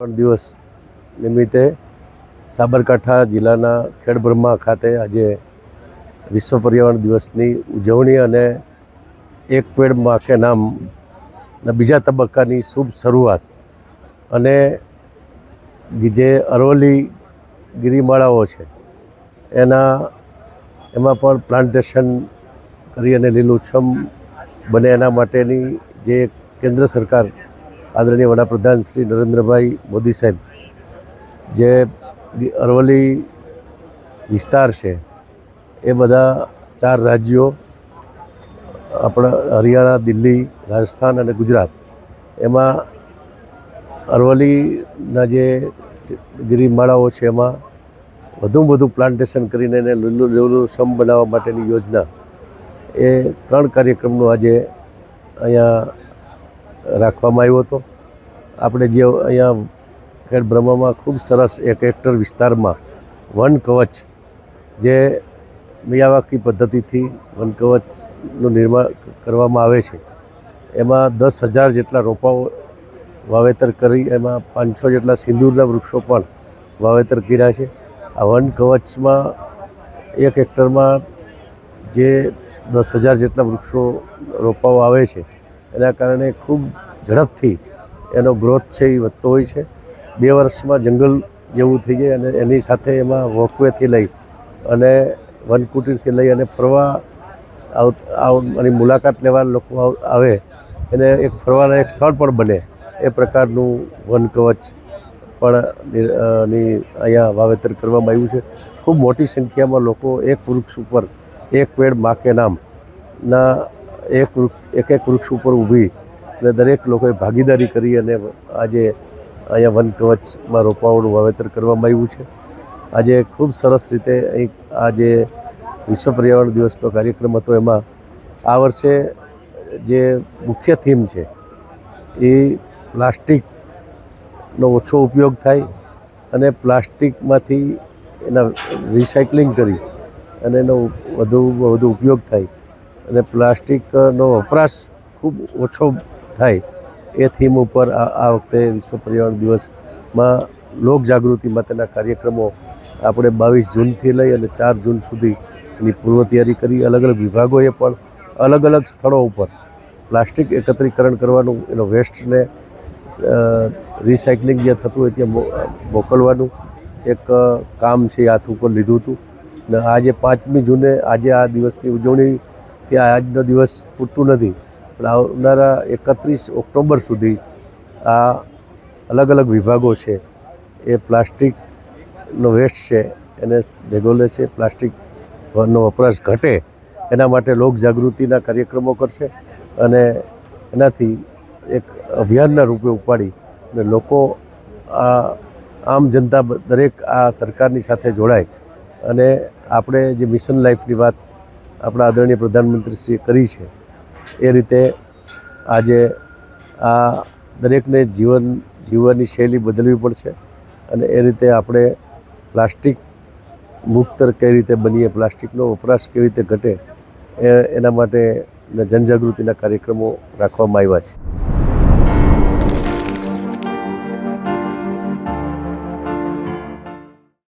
ત્રણ દિવસ નિમિત્તે સાબરકાંઠા જિલ્લાના ખેડબ્રહ્મા ખાતે આજે વિશ્વ પર્યાવરણ દિવસની ઉજવણી અને એક પેડ માખે નામના નામ બીજા તબક્કાની શુભ શરૂઆત અને જે અરવલ્લી ગિરિમાળાઓ છે, એના એમાં પણ પ્લાન્ટેશન કરી અને લીલુંછમ બને એના માટેની જે કેન્દ્ર સરકાર આદરણીય વડાપ્રધાન શ્રી નરેન્દ્રભાઈ મોદી સાહેબ, જે અરવલ્લી વિસ્તાર છે, એ બધા ચાર રાજ્યો, આપણા હરિયાણા, દિલ્હી, રાજસ્થાન અને ગુજરાત, એમાં અરવલ્લીના જે ગિરિમાળાઓ છે, એમાં વધુમાં વધુ પ્લાન્ટેશન કરીને એને લીલું લીલુંછમ બનાવવા માટેની યોજના, એ ત્રણ કાર્યક્રમનું આજે અહીંયા રાખવામાં આવ્યો હતો. આપણે જે અહીંયા ખેડ બ્રહ્મામાં ખૂબ સરસ એક હેક્ટર વિસ્તારમાં વન કવચ જે મિયાવાકી પદ્ધતિથી વન કવચનું નિર્માણ કરવામાં આવે છે. એમાં દસ હજાર જેટલા રોપાઓ વાવેતર કરી, એમાં પાંચસો જેટલા સિંદૂરના વૃક્ષો પણ વાવેતર કર્યા છે. આ વન કવચમાં એક હેક્ટરમાં જે દસ હજાર જેટલા વૃક્ષો રોપાઓ આવે છે, એના કારણે ખૂબ ઝડપથી એનો ગ્રોથ છે એ વધતો હોય છે. બે વર્ષમાં જંગલ જેવું થઈ જાય અને એની સાથે એમાં વોકવેથી લઈ અને વનકુટીરથી લઈ અને ફરવા આવ મુલાકાત લેવા લોકો આવ- આવે એને એક ફરવાના એક સ્થળ પણ બને. એ પ્રકારનું વન કવચ પણ ની અહીંયા વાવેતર કરવામાં આવ્યું છે. ખૂબ મોટી સંખ્યામાં લોકો એક વૃક્ષ ઉપર એક પેડ માકે નામના એક વૃક્ષ એક એક વૃક્ષ ઉપર ઊભી અને દરેક લોકોએ ભાગીદારી કરી અને આજે અહીંયા વન કવચમાં રોપાઓનું વાવેતર કરવામાં આવ્યું છે. આજે ખૂબ સરસ રીતે અહીં આજે વિશ્વ પર્યાવરણ દિવસનો કાર્યક્રમ હતો, એમાં આ વર્ષે જે મુખ્ય થીમ છે, એ પ્લાસ્ટિકનો ઓછો ઉપયોગ થાય અને પ્લાસ્ટિકમાંથી એના રિસાયકલિંગ કરી અને એનો વધુ વધુ ઉપયોગ થાય અને પ્લાસ્ટિકનો વપરાશ ખૂબ ઓછો થાય, એ થીમ ઉપર આ વખતે વિશ્વ પર્યાવરણ દિવસમાં લોક જાગૃતિ માટેના કાર્યક્રમો આપણે બાવીસ જૂનથી લઈ અને ચાર જૂન સુધી એની પૂર્વ તૈયારી કરી. અલગ અલગ વિભાગોએ પણ અલગ અલગ સ્થળો ઉપર પ્લાસ્ટિક એકત્રીકરણ કરવાનું, એનો વેસ્ટને રિસાયકલિંગ જે થતું હોય ત્યાં મોકલવાનું એક કામ છે હાથ ઉપર લીધું હતું. ને આજે પાંચમી જૂને આજે આ દિવસની ઉજવણીથી આજનો દિવસ પૂરતું નથી. પણ આવનારા એકત્રીસ ઓક્ટોબર સુધી આ અલગ અલગ વિભાગો છે. એ પ્લાસ્ટિકનો વેસ્ટ છે, એને ભેગો લે છે, પ્લાસ્ટિકનો વપરાશ ઘટે, એના માટે લોક જાગૃતિના કાર્યક્રમો કરશે અને એનાથી એક અભિયાનના રૂપે ઉપાડી અને લોકો આ આમ જનતા દરેક આ સરકારની સાથે જોડાય અને આપણે જે મિશન લાઈફની વાત આપણા આદરણીય પ્રધાનમંત્રીશ્રીએ કરી છે એ રીતે આજે આ દરેકને જીવન, જીવવાની શૈલી બદલવી પડશે અને એ રીતે આપણે પ્લાસ્ટિક મુક્ત કઈ રીતે બનીએ, પ્લાસ્ટિકનો વપરાશ કેવી રીતે ઘટે, એ એના માટે જનજાગૃતિના કાર્યક્રમો રાખવામાં આવ્યા છે.